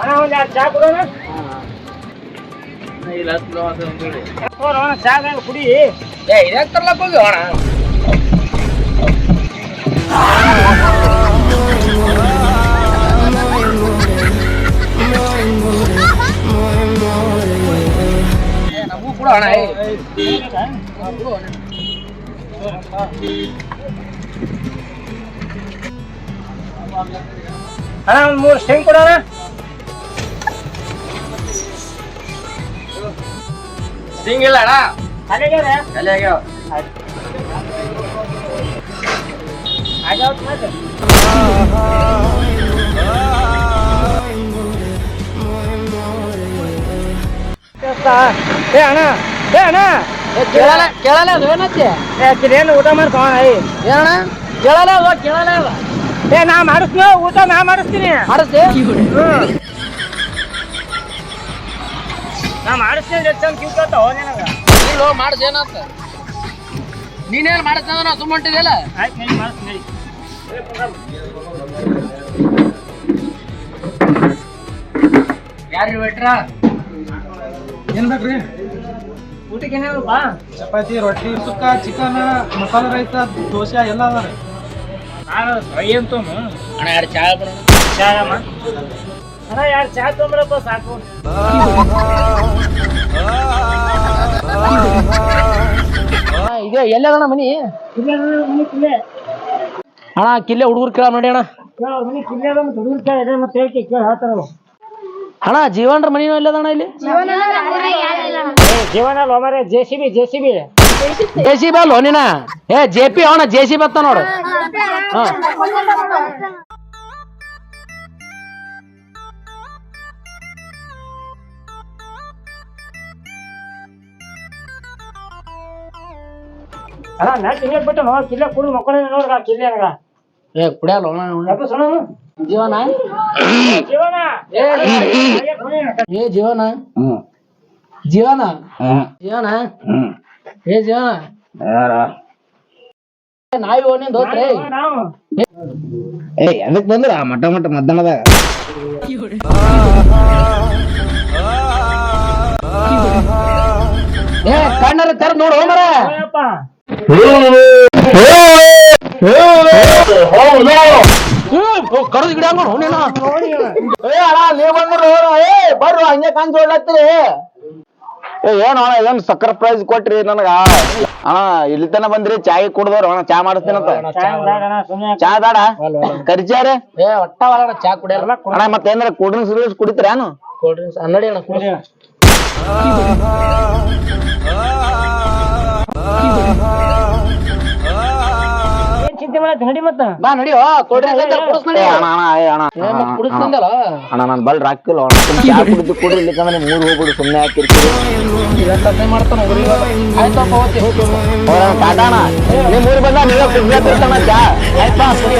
ಅಣ್ಣ ಒಂದ್ ಎರಡು ಚಾ ಕೊಡೋಣ? ಇಲ್ಲ ಹತ್ತು ಅಂತ ಅಂದ್ಬಿಡಿ. ಕೊಡು ಅಣ್ಣ ಚಾ ಬೇಕು ಕುಡಿ. ಏ ಇದ್ಯಾಕ್ ತರ್ಲಕ್ ಹೋಗಿ ಅಣ್ಣ? ಏ, ನಮಗೂ ಕೊಡು ಅಣ್ಣ ಏ. ಅಣ್ಣ ಒಂದ್ ಮೂರು ಸ್ಟಿಂಗ್ ಕೊಡೋಣ. ಹಿಂಗಿಲ್ಲ ಅಣ್ಣ ಆಗ್ಯಾವ ಏ ಅಣ್ಣ ಏ ಅಣ್ಣ. ಕೇಳಲ್ಲ ಕೇಳಲ್ಲ ಅದು ಏನತ್ತೆ? ಏ ಕಿರೇನು ಊಟ ಮಾಡ್ತಾವ ಏ ಏನಣ್ಣ? ಕೇಳಲ್ಲ ಅವ ಕೇಳಲ್ಲ ಏ ನಾ ಮಾಡಿಸ್ತೀನಿ ಊಟ ನಾ ಮಾಡಿಸ್ತೀನಿ. ಮಾಡಿಸ್ತಿ? ಹ್ಮ್. ನಾ ಮಾಡಿಸ್ತೇನೆ ಹೆಚ್ಚಂಗ್ ಕ್ಯೂ ಕೇಳ್ತಾವ ನಿನಗ? ಇಲ್ಲ ಮಾಡಿಸ್ ಏನಂತ ನೀನೇನು ಮಾಡಿಸ್ತಾವ ನಾವು ಸುಮ್ಮಂಟಿದೆಯಲ್ಲ ಆಯ್ತು ನಡಿ ಮಾಡಿಸ್ತೀನಿ ಯಾರು ಬಿಟ್ರ ಏನು ಬೇಕ್ರಿ? ಊಟಕ್ಕೆ ಬಾ ಚಪಾತಿ ರೊಟ್ಟಿ ಸುಕ್ಕ ಚಿಕನ್ ಮಸಾಲೆ ರೈಸ ದೋಸೆ ಎಲ್ಲ ಅದ ರೀ. ನಾನು ಫ್ರೈ ಅಂತೂ ಅಣ್ಣ ಯಾರು ಚಾ ಬಿಡೋಣ ಚಾ ಅಮ್ಮ ಅಣ್ಣ ಯಾರು ಚಹಾ ತೊಗೊಂಬರಪ್ಪ ಸಾಕು. ಇದೆ ಎಲ್ಲದಣ್ಣ ಮನಿ? ಅಣ್ಣ, ಕಿಲ್ಲೆ ಹುಡುಗರು ಕೇಳ ನೋಡಿ ಅಣ್ಣ. ಅದ ಅಣ್ಣ ಜೀವನ್ರ ಮನಿ ಇಲ್ಲದಣ್ಣ ಇಲ್ಲಿ? ಜೀವನ ಲೋಮರೆ J C B J C B J C B ಅಲ್ಲೋ ಏ ಜೆ ಪಿ ಅವನ ಜೆ ಸಿ ಬಿ ಅತ್ತ ನೋಡು. ಅಣ್ಣ ನಾ ಕಿಲ್ಲೆ ಬಿಟ್ಟು ನೋ ಕಿಲ್ಲೆ ಕುಡಿದು ಮಕ್ಕಳ ನೋಡ್ರ ಕಿಲ್ಲೆ ಏ ಕುಡಿಯಲ್ಲ ಯಾಕೆ ಜೀವನ? ಜೀವನ? ಏ ಜೀವನ? ಜೀವನ? ಜೀವನ? ಏ ಜೀವನ? ನಾಯಿ ಓನಿ ದೋಸ್ತ್ರಿ ಏ ಎದಕ್ ಬಂದ್ರ? ಮಟ ಮಟ ಮಧ್ಯಾಹ್ನದಾಗ. ಏ ಕಣ್ಣರ ತೆರ ನೋಡು ಮರ ಬರ್ರು ಹಂಗೆ ಕಾಂತ ಹೊಡ್ಲತ್ತೀರಿ ಏ ಏನ್ ಅಣ್ಣ ಏನ್ ಸಕ್ಕರ್ ಪ್ರೈಸ್ ಕೊಟ್ರಿ ನನಗ ಅಣ್ಣ ಇಲ್ಲಿ ತನ ಬಂದ್ರಿ ಚಾಯ್ ಕುಡ್ದವ್ರು ಚಾ ಮಾಡಿಸ್ತೀನಂತ ಚಾ ಬೇಡ ಕರಿಚಾರೆ ಏ ಒಟ್ಟ ಒಳಗ ಚಾ ಅಣ್ಣ ಮತ್ತೆ ಏನಾರ ಕೂಲ್ ಡ್ರಿಂಕ್ಸ್ ಕುಡಿತೀರೇನು ಕೋಲ್ಡ್ ನಡಿ ಮತ್ತ. ಬಾ ನಡಿ ಅಣ್ಣ ನನ್ ಬಲ್ ರಾಕಿಲ್ಲ ಕುಡಿದು ಇಲ್ಲಿಕಂದ್ರೆ ಮೂರ್ ಹೋಗ್ಬಿಡು ಸುಮ್ನೆ ಹಾಕಿರ್ತೀರಿ. ಅಣ್ಣ ನಿಮ್ ಊರ್ ಬಂದ ನೀವೇ ಕುಡ್ಲತ್ತಿರ್ತಾನ ಚಾ ಆಯ್ತಾ ಕುಡಿ